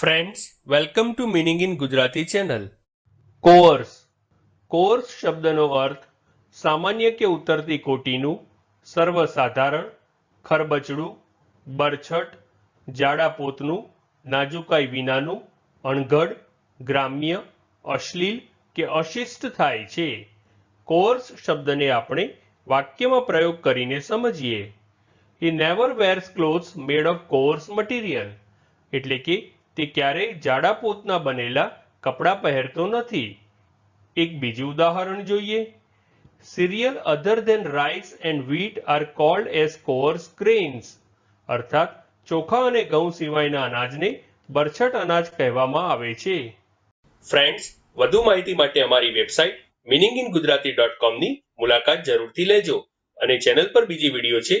Friends welcome to meaning in Gujarati channel coarse coarse શબ્દનો અર્થ સામાન્ય કે ઉતરતી કોટીનું સર્વસાધારણ, ખરબચડું, બરછટ જાડા પોતનું નાજુકાઈ વિનાનું, અણઘડ, ગ્રામ્ય, અશ્લીલ કે અશિષ્ટ થાય છે. કોર્સ શબ્દને આપણે વાક્યમાં પ્રયોગ કરીને સમજીએ. He never wears clothes made of coarse material એટલે કે તે ક્યારેય જાડા પોતના બનેલા કપડાં પહેરતો નથી. એક બીજું ઉદાહરણ જોઈએ. Cereal other than rice and wheat are called as coarse grains અર્થાત ચોખા અને ઘઉં સિવાયના અનાજને બરછટ અનાજ કહેવામાં આવે છે. ફ્રેન્ડ્સ વધુ માહિતી માટે અમારી website meaning in Gujarati dot કોમની મુલાકાત જરૂરથી લેજો અને ચેનલ પર બીજી વીડિયો છે